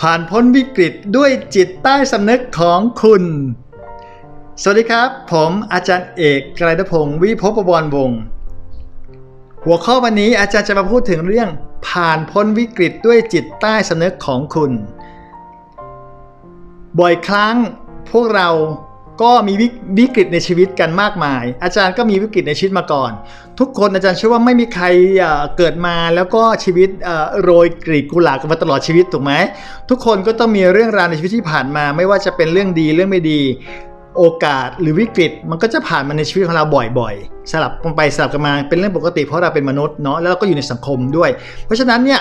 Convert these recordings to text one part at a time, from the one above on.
ผ่านพ้นวิกฤตด้วยจิตใต้สำนึกของคุณ สวัสดีครับ ผมอาจารย์เอกไกรดพงศ์วิภพบวรวงศ์หัวข้อวันนี้อาจารย์จะมาพูดถึงเรื่อง ผ่านพ้นวิกฤตด้วยจิตใต้สำนึกของคุณ บ่อยครั้งพวกเรา ก็มีวิกฤตในชีวิตกันมากมาย อาจารย์ก็มีวิกฤตในชีวิตมาก่อน ทุกคนอาจารย์เชื่อว่าไม่มีใครเกิดมาแล้วก็ชีวิตโรยกลีบกุหลาบกันมาตลอดชีวิตถูกไหมทุกคนก็ต้องมีเรื่องราวในชีวิตที่ผ่านมา ไม่ว่าจะเป็นเรื่องดีเรื่องไม่ดี โอกาสหรือวิกฤต มันก็จะผ่านมาในชีวิตของเราบ่อยๆ สลับกันไปสลับกันมาเป็นเรื่องปกติ เพราะเราเป็นมนุษย์เนาะแล้วเราก็อยู่ในสังคมด้วย เพราะฉะนั้นเนี่ย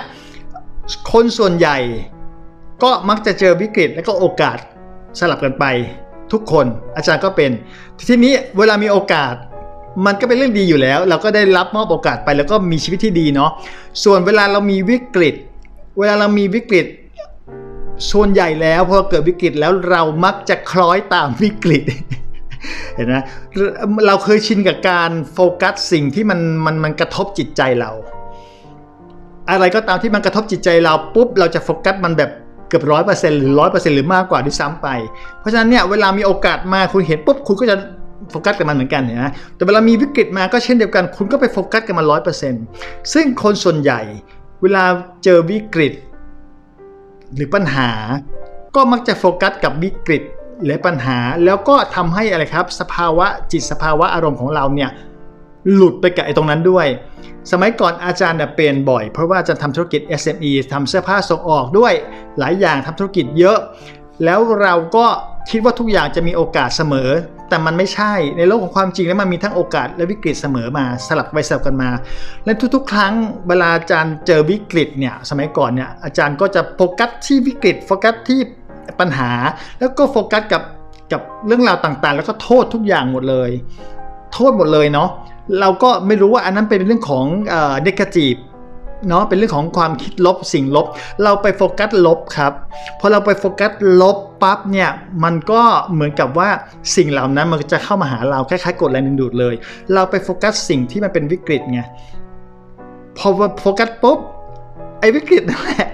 คนส่วนใหญ่ก็มักจะเจอวิกฤตและก็โอกาสสลับกันไป ทุกคนอาจารย์ก็เป็น ทีนี้เวลามีโอกาส มันก็เป็นเรื่องดีอยู่แล้ว เราก็ได้รับมอบโอกาสไปแล้วก็มีชีวิตที่ดีเนาะส่วนเวลาเรามีวิกฤต เวลาเรามีวิกฤตส่วนใหญ่แล้วพอเกิดวิกฤตแล้วเรามักจะคล้อยตามวิกฤตเห็นไหมเราเคยชินกับการโฟกัสสิ่งที่มันมันมันกระทบจิตใจเรา อะไรก็ตามที่มันกระทบจิตใจเราปุ๊บเราจะโฟกัสมันแบบ กือบร้อยเปอร์เซ็นต์หรือร้อยเปอร์เซ็นต์หรือมากกว่าด้วยซ้ำไป เพราะฉะนั้นเนี่ยเวลามีโอกาสมาคุณเห็นปุ๊บคุณก็จะโฟกัสกับมันเหมือนกันเห็นะแต่เวลามีวิกฤตมาก็เช่นเดียวกัน คุณก็ไปโฟกัสกับมันร้อยเปอร์เซ็นต์ซึ่งคนส่วนใหญ่ เวลาเจอวิกฤต หรือปัญหา ก็มักจะโฟกัสกับวิกฤตหรือปัญหา แล้วก็ทำให้อะไรครับ สภาวะจิตสภาวะอารมณ์ของเราเนี่ย หลุดไปกับไอ้ตรงนั้นด้วย สมัยก่อนอาจารย์เนี่ยเป็นบ่อย เพราะว่าอาจารย์ทำธุรกิจ SME ทำเสื้อผ้าส่งออกด้วย หลายอย่างทำธุรกิจเยอะ แล้วเราก็คิดว่าทุกอย่างจะมีโอกาสเสมอ แต่มันไม่ใช่ ในโลกของความจริงแล้วมันมีทั้งโอกาสและวิกฤตเสมอมาสลับไปสลับกันมา และทุกๆ ครั้งเวลาอาจารย์เจอวิกฤตเนี่ยสมัยก่อนเนี่ยอาจารย์ก็จะโฟกัสที่วิกฤตโฟกัสที่ปัญหา แล้วก็โฟกัสกับกับเรื่องราวต่างๆ แล้วก็โทษทุกอย่างหมดเลย โทษหมดเลยเนาะ เราก็ไม่รู้ว่าอันนั้นเป็นเรื่องของเอ่อ negative เนาะเป็นเรื่องของความคิดลบสิ่งลบ เราไปโฟกัสลบครับพอเราไปโฟกัสลบปั๊บเนี่ยมันก็เหมือนกับว่าสิ่งเหล่านั้นมันจะเข้ามาหาเราคล้ายๆกดแรงดึงดูดเลย เราไปโฟกัสสิ่งที่มันเป็นวิกฤตไงพอโฟกัสปุ๊บไอ้วิกฤตนั่นแหละ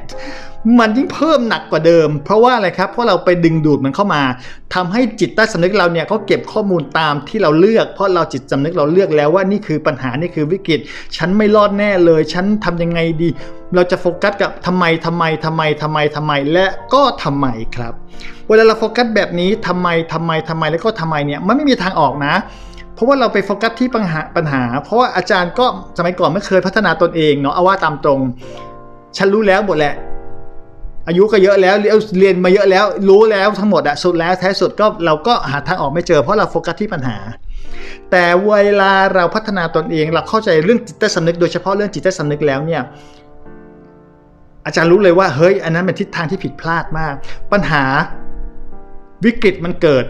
มันยิ่งเพิ่มหนักกว่าเดิม เพราะว่าอะไรครับ เพราะเราไปดึงดูดมันเข้ามาทำให้จิตใต้สำนึกเราเนี่ยเขาเก็บข้อมูลตามที่เราเลือก เพราะเราจิตสำนึกเราเลือกแล้วว่านี่คือปัญหานี่คือวิกฤต ฉันไม่รอดแน่เลย ฉันทำยังไงดี เราจะโฟกัสกับทำไมทำไมทำไมทำไมทำไมและก็ทำไมครับ เวลาเราโฟกัสแบบนี้ทำไมทำไมทำไมแล้วก็ทำไมเนี่ยมันไม่มีทางออกนะเพราะว่าเราไปโฟกัสที่ปัญหาปัญหา เพราะว่าอาจารย์ก็สมัยก่อนไม่เคยพัฒนาตนเองเนาะเอาว่าตามตรง ฉันรู้แล้วหมดแหละ อายุก็เยอะแล้วเรียนมาเยอะแล้ว รู้แล้วทั้งหมดอะสุดแล้วแท้สุดก็เราก็หาทางออกไม่เจอเพราะเราโฟกัสที่ปัญหา แต่เวลาเราพัฒนาตนเองเราเข้าใจเรื่องจิตใต้สำนึกโดยเฉพาะเรื่องจิตใต้สำนึกแล้วเนี่ยอาจารย์รู้เลยว่าเฮ้ยอันนั้นเป็นทิศทางที่ผิดพลาดมาก ปัญหาวิกฤตมันเกิด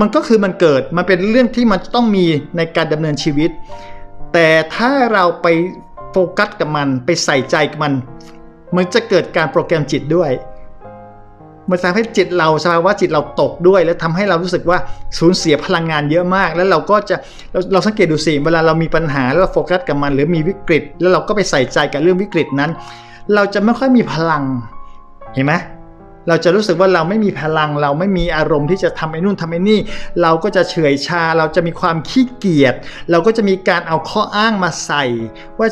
มันก็คือมันเกิดมันเป็นเรื่องที่มันต้องมีในการดำเนินชีวิต แต่ถ้าเราไปโฟกัสกับมันไปใส่ใจกับมัน มันจะเกิดการโปรแกรมจิตด้วย มันทำให้จิตเราสภาวะจิตเราตกด้วย แล้วทำให้เรารู้สึกว่าสูญเสียพลังงานเยอะมาก แล้วเราก็จะเราเราสังเกตดูสิเวลาเรามีปัญหาแล้วเราโฟกัสกับมัน หรือมีวิกฤต แล้วเราก็ไปใส่ใจกับเรื่องวิกฤตนั้น เราจะไม่ค่อยมีพลังเห็นไหมเราจะรู้สึกว่าเราไม่มีพลังเราไม่มีอารมณ์ที่จะทำไอ้นู่นทำไอ้นี่ เราก็จะเฉื่อยชา เราจะมีความขี้เกียจเราก็จะมีการเอาข้ออ้างมาใส่ ว่า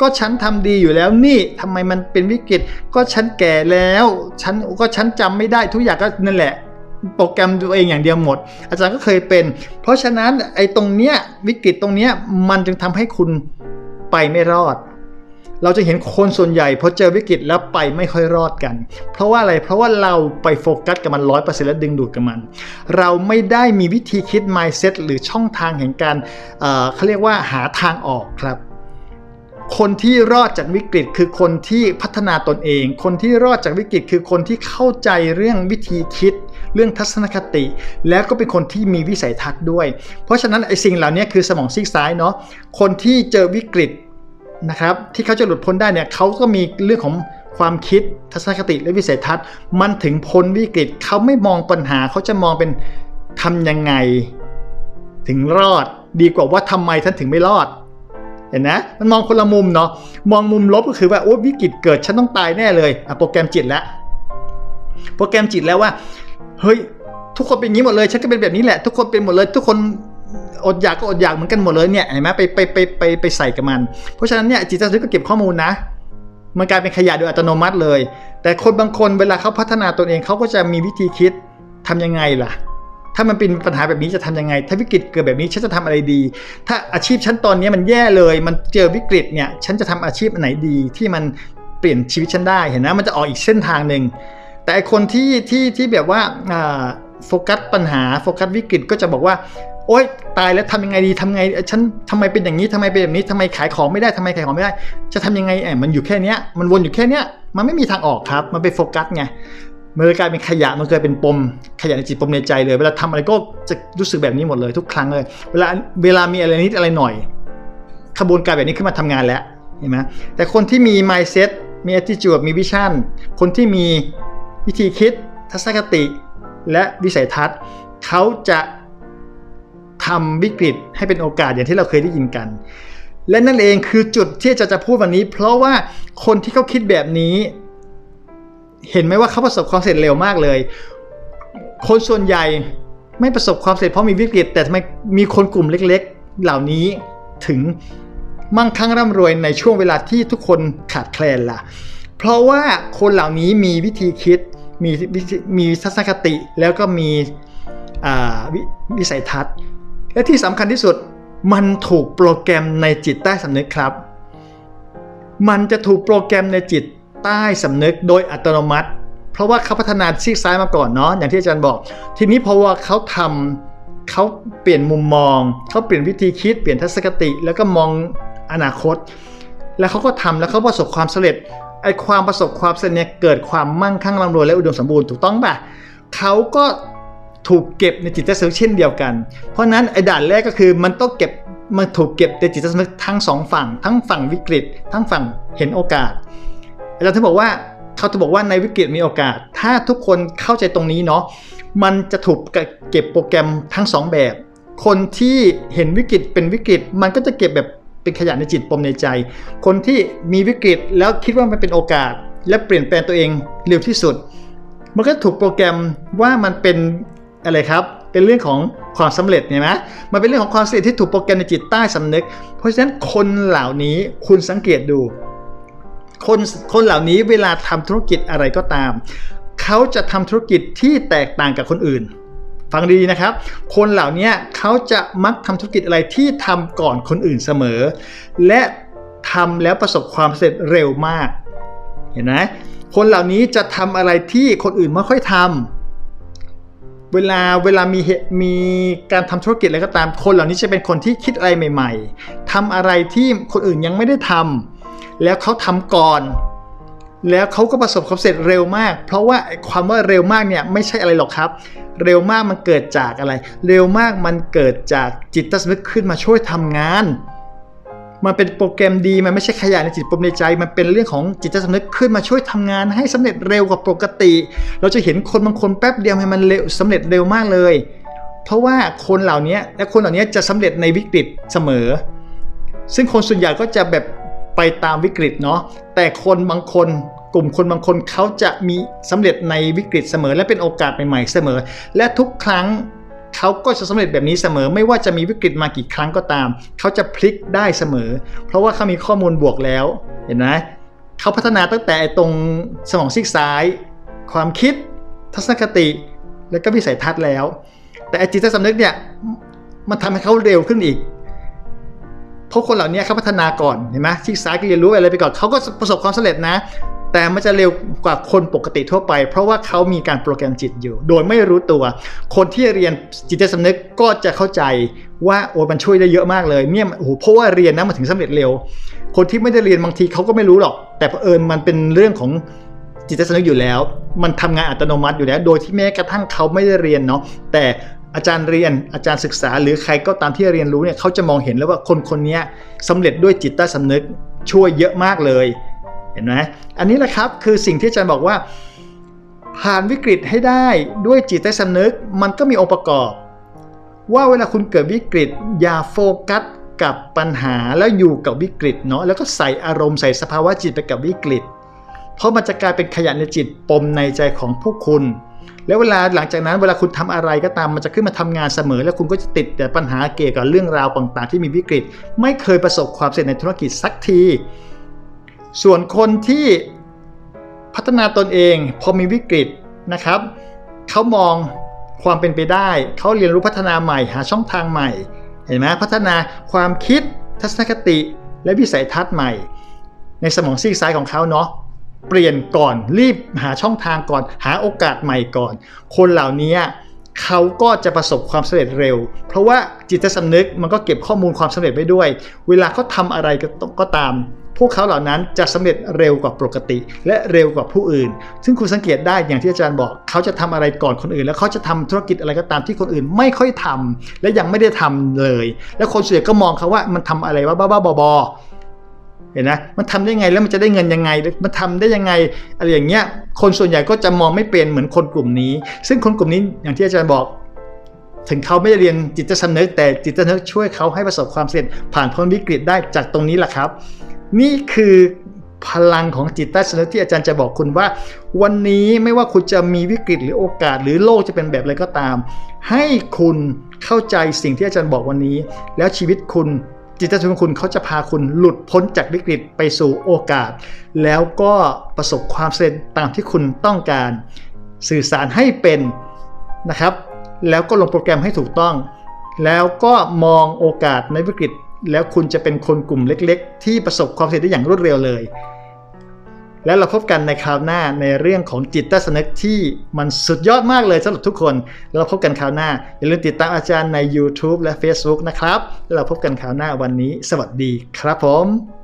ก็ฉันทำดีอยู่แล้วนี่ทำไมมันเป็นวิกฤต ก็ฉันแก่แล้วฉันก็ฉันจำไม่ได้ทุกอย่างก็นั่นแหละ โปรแกรมตัวเองอย่างเดียวหมด อาจารย์ก็เคยเป็น เพราะฉะนั้นไอ้ตรงเนี้ยวิกฤตตรงเนี้ยมันจึงทำให้คุณไปไม่รอด เราจะเห็นคนส่วนใหญ่พอเจอวิกฤตแล้วไปไม่ค่อยรอดกัน เพราะว่าอะไรเพราะว่าเราไปโฟกัสกับมันร้อยเปอร์เซ็นต์และดึงดูดกับมัน เราไม่ได้มีวิธีคิด mindset หรือช่องทางแห่งการเเขาเรียกว่าหาทางออกครับ คนที่รอดจากวิกฤตคือคนที่พัฒนาตนเอง คนที่รอดจากวิกฤตคือคนที่เข้าใจเรื่องวิธีคิด เรื่องทัศนคติ แล้วก็เป็นคนที่มีวิสัยทัศน์ด้วย เพราะฉะนั้นไอ้สิ่งเหล่านี้คือสมองซีกซ้ายเนาะ คนที่เจอวิกฤตนะครับที่เขาจะหลุดพ้นได้เนี่ยเขาก็มีเรื่องของความคิดทัศนคติและวิสัยทัศน์ มันถึงพ้นวิกฤตเขาไม่มองปัญหาเขาจะมองเป็นทำยังไง ถึงรอดดีกว่าว่าทำไมท่านถึงไม่รอด เห็นนะมันมองคนละมุมเนาะมองมุมลบก็คือว่าโอ้วิกฤตเกิดฉันต้องตายแน่เลยอะโปรแกรมจิตแล้วโปรแกรมจิตแล้วว่าเฮ้ยทุกคนเป็นอย่างนี้หมดเลยฉันก็เป็นแบบนี้แหละ ทุกคนเป็นหมดเลย ทุกคนอดอยากก็อดอยากเหมือนกันหมดเลยเนี่ยเห็นไหมไปไปไปไปไปใส่กับมัน เพราะฉะนั้นเนี่ยจิตใต้สำนึกก็เก็บข้อมูลนะ มันกลายเป็นขยะโดยอัตโนมัติเลย แต่คนบางคนเวลาเขาพัฒนาตนเองเขาก็จะมีวิธีคิดทำยังไงล่ะ ถ้ามันเป็นปัญหาแบบนี้จะทำยังไง ถ้าวิกฤตเกิดแบบนี้ฉันจะทำอะไรดี ถ้าอาชีพฉันตอนนี้มันแย่เลย มันเจอวิกฤตเนี่ย ฉันจะทำอาชีพอันไหนดีที่มันเปลี่ยนชีวิตฉันได้ เห็นนะ มันจะออกอีกเส้นทางหนึ่ง แต่คนที่ที่ที่แบบว่าโฟกัสปัญหาโฟกัสวิกฤตก็จะบอกว่าโอ๊ยตายแล้วทำยังไงดีทำไงฉันทำไมเป็นอย่างนี้ทำไมเป็นแบบนี้ทำไมขายของไม่ได้ทำไมขายของไม่ได้ จะทำยังไงแอบมันอยู่แค่เนี้ยมันวนอยู่แค่เนี้ยมันไม่มีทางออกครับ มันไปโฟกัสไง มันเลยกลายเป็นขยะมันเคยเป็นปมขยะในจิตปมในใจเลย เวลาทำอะไรก็จะรู้สึกแบบนี้หมดเลยทุกครั้งเลย เวลาเวลามีอะไรนิดอะไรหน่อยขบวนการแบบนี้ขึ้นมาทำงานแล้วเห็นไหมแต่คนที่มี mindset มี attitude มี vision คนที่มีวิธีคิดทัศนคติและวิสัยทัศน์เขาจะทำวิกฤตให้เป็นโอกาสอย่างที่เราเคยได้ยินกัน และนั่นเองคือจุดที่อาจะจะพูดวันนี้ เพราะว่าคนที่เขาคิดแบบนี้ เห็นไหมว่าเขาประสบความสำเร็จเร็วมากเลย คนส่วนใหญ่ไม่ประสบความสำเร็จเพราะมีวิกฤต แต่ทำไมมีคนกลุ่มเล็ก ๆ เหล่านี้ถึงมั่งคั่งร่ำรวยในช่วงเวลาที่ทุกคนขาดแคลนล่ะ เพราะว่าคนเหล่านี้มีวิธีคิด มีมีทัศนคติแล้วก็มีววิสัยทัศน์ และที่สำคัญที่สุดมันถูกโปรแกรมในจิตใต้สำนึกครับ มันจะถูกโปรแกรมในจิต ใต้สำนึกโดยอัตโนมัติ เพราะว่าเขาพัฒนาซีกซ้ายมาก่อนเนาะอย่างที่อาจารย์บอก ทีนี้เพราะว่าเขาทำเขาเปลี่ยนมุมมอง เขาเปลี่ยนวิธีคิดเปลี่ยนทัศนคติ แล้วก็มองอนาคต แล้วเขาก็ทำแล้วเขาประสบความสำเร็จไอ้ความประสบความสำเร็จเนี่ยเกิดความมั่งคั่งร่ำรวยและอุดมสมบูรณ์ถูกต้องป่ะเขาก็ถูกเก็บในจิตใต้สำนึกเช่นเดียวกัน เพราะฉะนั้นไอ้ด่านแรกก็คือมันต้องเก็บมันถูกเก็บในจิตใต้สำนึกทั้งสองฝั่ง ทั้งฝั่งวิกฤต ทั้งฝั่งเห็นโอกาส อาจารย์ท่านบอกว่าเขาจะบอกว่าในวิกฤตมีโอกาส ถ้าทุกคนเข้าใจตรงนี้เนาะมันจะถูกเก็บโปรแกรมทั้งสองแบบ คนที่เห็นวิกฤตเป็นวิกฤต มันก็จะเก็บแบบเป็นขยะในจิตปมในใจ คนที่มีวิกฤตแล้วคิดว่ามันเป็นโอกาส และเปลี่ยนแปลงตัวเองเร็วที่สุด มันก็ถูกโปรแกรมว่ามันเป็นอะไรครับ เป็นเรื่องของความสำเร็จเนี่ยนะมันเป็นเรื่องของความสำเร็จที่ถูกโปรแกรมในจิตใต้สำนึก เพราะฉะนั้นคนเหล่านี้คุณสังเกตดู คนคนเหล่านี้เวลาทำธุรกิจอะไรก็ตาม เขาจะทำธุรกิจที่แตกต่างกับคนอื่น ฟังดีนะครับ คนเหล่านี้เขาจะมักทำธุรกิจอะไรที่ทำก่อนคนอื่นเสมอ และทำแล้วประสบความสำเร็จเร็วมาก เห็นไหมคนเหล่านี้จะทำอะไรที่คนอื่นไม่ค่อยทำเวลาเวลามีเหตุมีการทำธุรกิจอะไรก็ตาม คนเหล่านี้จะเป็นคนที่คิดอะไรใหม่ ๆทำอะไรที่คนอื่นยังไม่ได้ทำ แล้วเขาทำก่อน แล้วเขาก็ประสบความสำเร็จเร็วมาก เพราะว่าความว่าเร็วมากเนี่ยไม่ใช่อะไรหรอกครับ เร็วมากมันเกิดจากอะไร เร็วมากมันเกิดจากจิตสำนึกขึ้นมาช่วยทำงานมันเป็นโปรแกรมดี มันไม่ใช่ขยะในจิตปมในใจ มันเป็นเรื่องของจิตสำนึกขึ้นมาช่วยทำงานให้สำเร็จเร็วกว่าปกติ เราจะเห็นคนบางคนแป๊บเดียวให้มันเร็วสำเร็จเร็วมากเลย เพราะว่าคนเหล่านี้และคนเหล่านี้จะสำเร็จในวิกฤตเสมอ ซึ่งคนส่วนใหญ่ก็จะแบบ ไปตามวิกฤตเนาะแต่คนบางคนกลุ่มคนบางคนเขาจะมีสำเร็จในวิกฤตเสมอ และเป็นโอกาสใหม่ๆเสมอ และทุกครั้งเขาก็จะสำเร็จแบบนี้เสมอ ไม่ว่าจะมีวิกฤตมากี่ครั้งก็ตาม เขาจะพลิกได้เสมอ เพราะว่าเขามีข้อมูลบวกแล้ว เห็นไหมเขาพัฒนาตั้งแต่ตรงสมองซีกซ้าย ความคิด ทัศนคติ และก็วิสัยทัศน์แล้ว แต่ไอจิตใต้สำนึกเนี่ยมันทำให้เขาเร็วขึ้นอีก เพราะคนเหล่านี้เขาพัฒนาก่อนเห็นไหมซีกซ้ายก็เรียนรู้อะไรไปก่อนเขาก็ประสบความสำเร็จนะ แต่มันจะเร็วกว่าคนปกติทั่วไป เพราะว่าเขามีการโปรแกรมจิตอยู่ โดยไม่รู้ตัว คนที่เรียนจิตใจสำนึกก็จะเข้าใจว่าโอ้มันช่วยได้เยอะมากเลยเนี่ยโอ้โหเพราะว่าเรียนนะมันถึงสำเร็จเร็ว คนที่ไม่ได้เรียนบางทีเขาก็ไม่รู้หรอก แต่เผอิญมันเป็นเรื่องของจิตใจสำนึกอยู่แล้ว มันทำงานอัตโนมัติอยู่แล้ว โดยที่แม้กระทั่งเขาไม่ได้เรียนเนาะแต่ อาจารย์เรียนอาจารย์ศึกษา หรือใครก็ตามที่เรียนรู้เนี่ยเขาจะมองเห็นแล้วว่าคนคนนี้สำเร็จด้วยจิตใต้สำนึกช่วยเยอะมากเลยเห็นไหมอันนี้แหละครับคือสิ่งที่อาจารย์บอกว่า ผ่านวิกฤตให้ได้ด้วยจิตใต้สำนึก มันก็มีองค์ประกอบ ว่าเวลาคุณเกิดวิกฤต อย่าโฟกัสกับปัญหาแล้วอยู่กับวิกฤตเนาะแล้วก็ใส่อารมณ์ใส่สภาวะจิตไปกับวิกฤต เพราะมันจะกลายเป็นขยะในจิตปมในใจของพวกคุณ แล้วเวลาหลังจากนั้นเวลาคุณทำอะไรก็ตามมันจะขึ้นมาทำงานเสมอ แล้วคุณก็จะติดแต่ปัญหาเกี่ยวกับเรื่องราวต่างๆ ที่มีวิกฤต ไม่เคยประสบความสำเร็จในธุรกิจสักที ส่วนคนที่พัฒนาตนเองพอมีวิกฤตนะครับเขามองความเป็นไปได้ เขาเรียนรู้พัฒนาใหม่หาช่องทางใหม่ เห็นไหมพัฒนาความคิดทัศนคติและวิสัยทัศน์ใหม่ ในสมองซีกซ้ายของเขาเนาะ เปลี่ยนก่อน รีบหาช่องทางก่อน หาโอกาสใหม่ก่อน คนเหล่านี้เขาก็จะประสบความสำเร็จเร็ว เพราะว่าจิตสำนึกมันก็เก็บข้อมูลความสำเร็จไว้ด้วย เวลาเขาทำอะไรก็ก็ตาม พวกเขาเหล่านั้นจะสำเร็จเร็วกว่าปกติ และเร็วกว่าผู้อื่น ซึ่งคุณสังเกตได้อย่างที่อาจารย์บอก เขาจะทำอะไรก่อนคนอื่น แล้วเขาจะทำธุรกิจอะไรก็ตามที่คนอื่น ไม่ค่อยทำและยังไม่ได้ทำเลย แล้วคนส่วนใหญ่ก็มองเขาว่ามันทำอะไรว่าบ้าๆบอๆ เห็นไหมมันทำได้ไงแล้วมันจะได้เงินยังไง มันทำได้ยังไงอะไรอย่างเงี้ยคนส่วนใหญ่ก็จะมองไม่เป็นเหมือนคนกลุ่มนี้ ซึ่งคนกลุ่มนี้อย่างที่อาจารย์บอกถึงเขาไม่ได้เรียนจิตสำนึกแต่จิตสำนึกช่วยเขาให้ประสบความสำเร็จผ่านพ้นวิกฤตได้จากตรงนี้แหละครับ นี่คือพลังของจิตใต้สำนึกที่อาจารย์จะบอกคุณว่า วันนี้ไม่ว่าคุณจะมีวิกฤตหรือโอกาส หรือโลกจะเป็นแบบอะไรก็ตาม ให้คุณเข้าใจสิ่งที่อาจารย์บอกวันนี้ แล้วชีวิตคุณ จิตใต้สำนึกคุณเขาจะพาคุณหลุดพ้นจากวิกฤตไปสู่โอกาส แล้วก็ประสบความสำเร็จตามที่คุณต้องการ สื่อสารให้เป็นนะครับ แล้วก็ลงโปรแกรมให้ถูกต้อง แล้วก็มองโอกาสในวิกฤต แล้วคุณจะเป็นคนกลุ่มเล็ก ๆ ที่ประสบความสำเร็จได้อย่างรวดเร็วเลย แล้วเราพบกันในคราวหน้าในเรื่องของจิตใต้สำนึกที่มันสุดยอดมากเลยสำหรับทุกคนแล้วเราพบกันคราวหน้า อย่าลืมติดตามอาจารย์ใน YouTube และ Facebook นะครับแล้วเราพบกันคราวหน้าวันนี้ สวัสดีครับผม